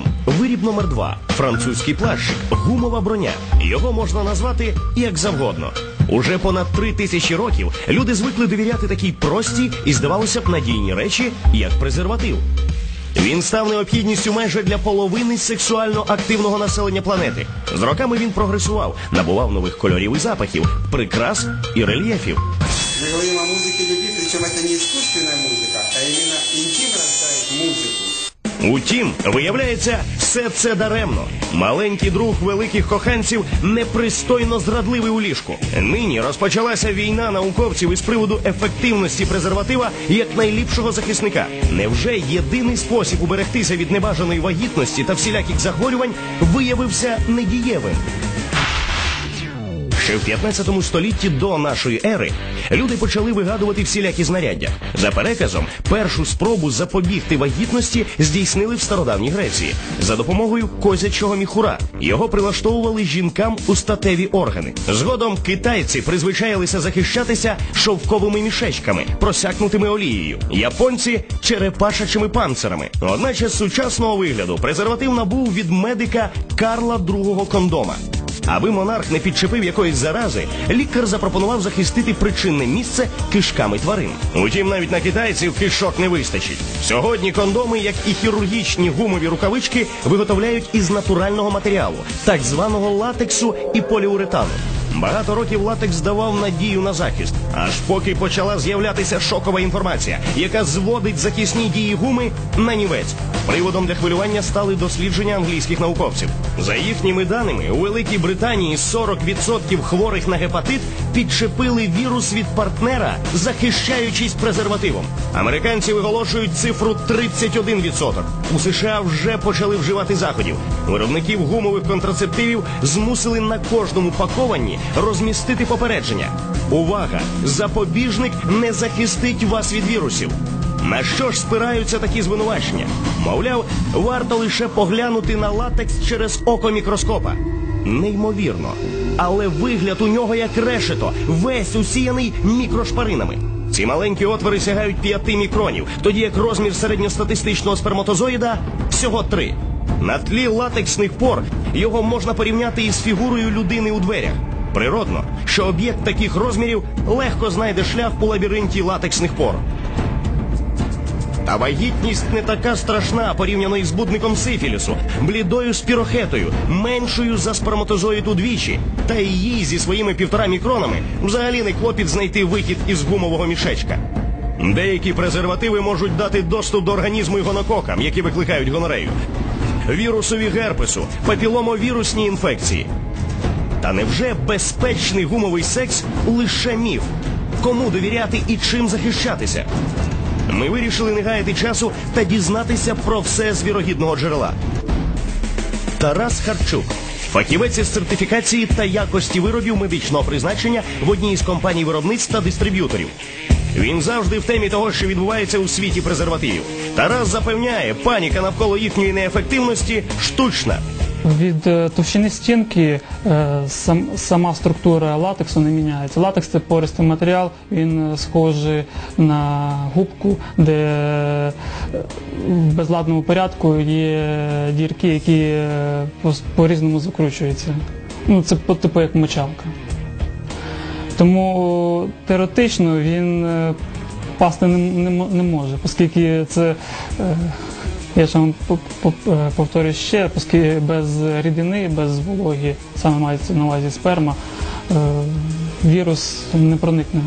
Шолом, виріб номер 2 французький плащик, гумова броня. Його можна назвати як завгодно. Уже понад три тисячі років люди звикли довіряти такій простій і, здавалося б, надійні речі, як презерватив. Він став необхідністю майже для половини сексуально активного населення планети. З роками він прогресував, набував нових кольорів і запахів, прикрас і рельєфів. Мы говорим о музыке любви, причем это не искусственная музыка, а именно интим рождает музыку. Утім, виявляється, все це даремно. Маленький друг великих коханців непристойно зрадливий у ліжку. Нині розпочалася війна науковців із приводу ефективності презерватива як найліпшого захисника. Невже єдиний спосіб уберегтися від небажаної вагітності та всіляких захворювань виявився недієвим? Ще в 15 столітті до нашої ери люди почали вигадувати всілякі знаряддя. За переказом, першу спробу запобігти вагітності здійснили в стародавній Греції за допомогою козячого міхура. Його прилаштовували жінкам у статеві органи. Згодом китайці призвичаїлися захищатися шовковими мішечками, просякнутими олією. Японці черепашачими панцирами. Одначе з сучасного вигляду презерватив набув від медика Карла II кондома. Аби монарх не підчепив якоїсь зарази, лікар запропонував захистити причинне місце кишками тварин. Утім, навіть на китайців кишок не вистачить. Сьогодні кондоми, як і хірургічні гумові рукавички, виготовляють із натурального матеріалу, так званого латексу і поліуретану. Багато років латекс давав надію на захист, аж поки почала з'являтися шокова інформація, яка зводить захисні дії гуми на нівець. Приводом для хвилювання стали дослідження англійських науковців. За їхніми даними, у Великій Британії 40% хворих на гепатит підчепили вірус від партнера, захищаючись презервативом. Американці виголошують цифру 31%. У США вже почали вживати заходів. Виробників гумових контрацептивів змусили на кожному пакованні розмістити попередження. Увага! Запобіжник не захистить вас від вірусів. На що ж спираються такі звинувачення? Мовляв, варто лише поглянути на латекс через око мікроскопа. Неймовірно. Але вигляд у нього як решето, весь усіяний мікрошпаринами. Ці маленькі отвори сягають 5 мікронів, тоді як розмір середньостатистичного сперматозоїда всього 3. На тлі латексних пор його можна порівняти із фігурою людини у дверях. Природно, що об'єкт таких розмірів легко знайде шлях у лабіринті латексних пор. Та вагітність не така страшна порівняно із будником сифілісу, блідою спірохетою, меншою за сперматозоїд удвічі, та і їй зі своїми півтора мікронами взагалі не клопіт знайти вихід із гумового мішечка. Деякі презервативи можуть дати доступ до організму і гонококам, які викликають гонорею, вірусові герпесу, папіломовірусні інфекції. Та невже безпечний гумовий секс лише міф? Кому довіряти і чим захищатися? Ми вирішили не гаяти часу та дізнатися про все з вірогідного джерела. Тарас Харчук, фахівець із сертифікації та якості виробів медичного призначення в одній із компаній виробництв та дистриб'юторів. Він завжди в темі того, що відбувається у світі презервативів. Тарас запевняє, паніка навколо їхньої неефективності штучна. Від е, товщини стінки е, сам, сама структура латексу не міняється. Латекс це пористий матеріал, він е, схожий на губку, де в безладному порядку є дірки, які по- по-різному закручуються. Ну, це типу як мочалка. Тому теоретично він пасти не, не, не може, оскільки це. Я ж вам по- по- е, повторюю ще, оскільки без рідини, без вологі, саме мається на увазі сперма, е, вірус не проникне.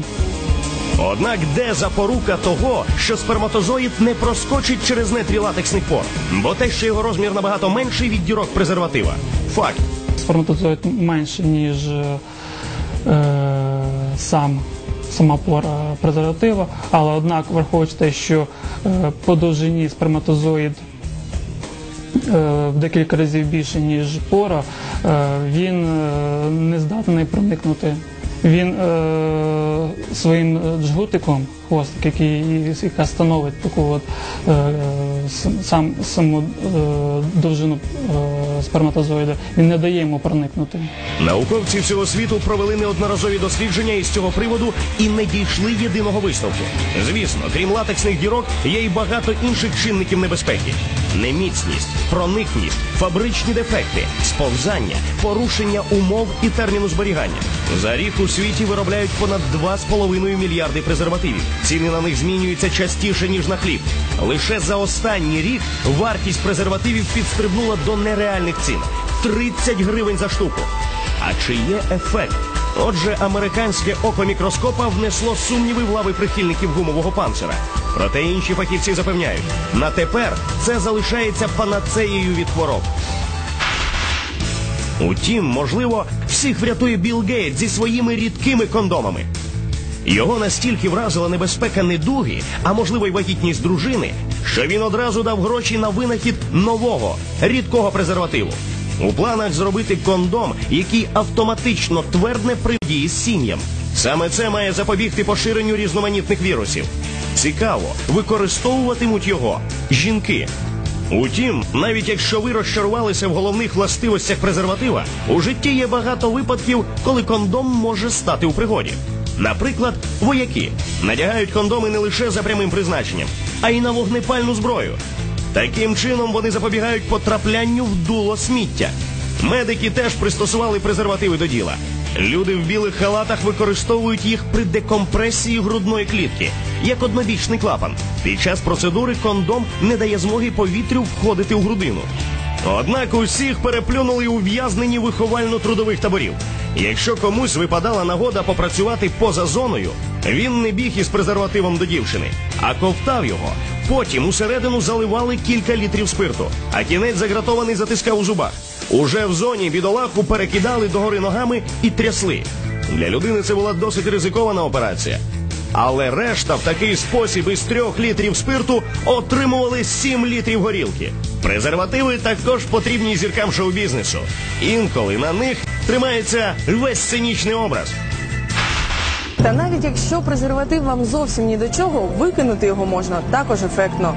Однак де запорука того, що сперматозоїд не проскочить через нетрі латексних пор? Бо те, що його розмір набагато менший від дірок презерватива. Факт. Сперматозоїд менше, ніж е, сам, сама пора презерватива, але однак, враховуючи те, що е, по довжині сперматозоїд е, в декілька разів більше, ніж пора, е, він не здатний проникнути. Він е, своїм джгутиком хвостик, який, яка становить таку от, е, сам, саму е, довжину е, сперматозоїда, він не дає йому проникнути. Науковці всього світу провели неодноразові дослідження із цього приводу і не дійшли єдиного висновку. Звісно, крім латексних дірок, є й багато інших чинників небезпеки: неміцність, проникність, фабричні дефекти, сповзання, порушення умов і терміну зберігання. За рік у світі виробляють понад 2,5 мільярди презервативів. Ціни на них змінюються частіше ніж на хліб. Лише за останній рік вартість презервативів підстрибнула до нереальних цін 30 гривень за штуку. А чи є ефект? Отже, американське око мікроскопа внесло сумніви в лави прихильників гумового панцира. Проте інші фахівці запевняють, на тепер це залишається панацеєю від хвороб. Утім, можливо, всіх врятує Білл Гейтс зі своїми рідкими кондомами. Його настільки вразила небезпека недуги, а можливо й вагітність дружини, що він одразу дав гроші на винахід нового рідкого презервативу. У планах зробити кондом, який автоматично твердне при дії сім'ям. Саме це має запобігти поширенню різноманітних вірусів. Цікаво, використовуватимуть його жінки. Утім, навіть якщо ви розчарувалися в головних властивостях презерватива, у житті є багато випадків, коли кондом може стати у пригоді. Наприклад, вояки надягають кондоми не лише за прямим призначенням, а й на вогнепальну зброю. Таким чином вони запобігають потраплянню в дуло сміття. Медики теж пристосували презервативи до діла. Люди в білих халатах використовують їх при декомпресії грудної клітки, як однобічний клапан. Під час процедури кондом не дає змоги повітрю входити у грудину. Однак усіх переплюнули ув'язнені виховально-трудових таборів. Якщо комусь випадала нагода попрацювати поза зоною, він не біг із презервативом до дівчини, а ковтав його. Потім усередину заливали кілька літрів спирту, а кінець загратований затискав у зубах. Уже в зоні бідолаху перекидали догори ногами і трясли. Для людини це була досить ризикована операція. Але решта в такий спосіб із трьох літрів спирту отримували 7 літрів горілки. Презервативи також потрібні зіркам шоу-бізнесу. Інколи на них тримається весь сценічний образ. Та навіть якщо презерватив вам зовсім ні до чого, викинути його можна також ефектно.